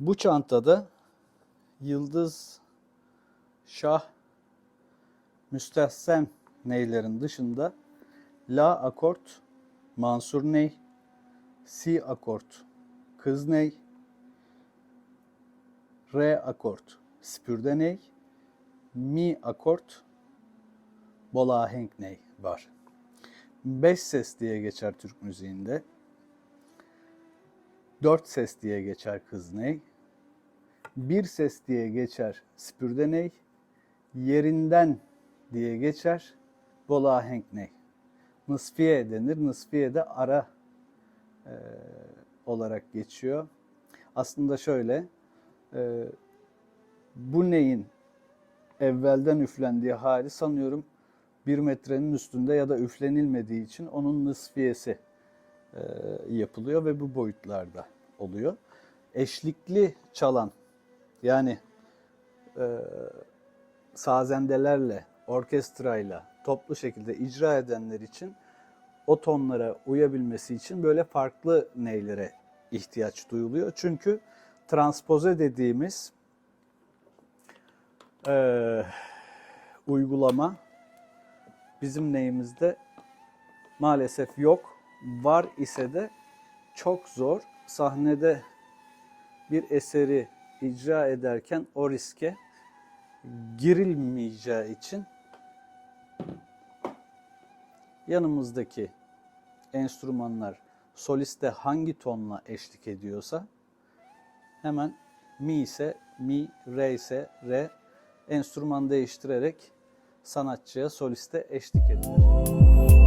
Bu çantada yıldız, şah, müstehsen neylerin dışında la akort, mansur ney, si akort, kız ney, re akort, spürde ney, mi akort, bol ahenk ney var. Beş ses diye geçer Türk müziğinde. Dört ses diye geçer kız ney. Bir ses diye geçer spürde ney. Yerinden diye geçer bol ahenk ney. Nısfiye denir. Nısfiye de ara e, olarak geçiyor. Aslında şöyle, e, bu neyin evvelden üflendiği hali sanıyorum bir metrenin üstünde ya da üflenilmediği için onun nısfiyesi e, yapılıyor ve bu boyutlarda oluyor. Eşlikli çalan yani e, sazendelerle, orkestrayla toplu şekilde icra edenler için o tonlara uyabilmesi için böyle farklı neylere ihtiyaç duyuluyor. Çünkü transpoze dediğimiz e, uygulama bizim neyimizde maalesef yok. Var ise de çok zor. Sahnede bir eseri icra ederken o riske girilmeyeceği için yanımızdaki enstrümanlar soliste hangi tonla eşlik ediyorsa hemen mi ise mi, re ise re enstrüman değiştirerek sanatçıya, soliste eşlik edilir.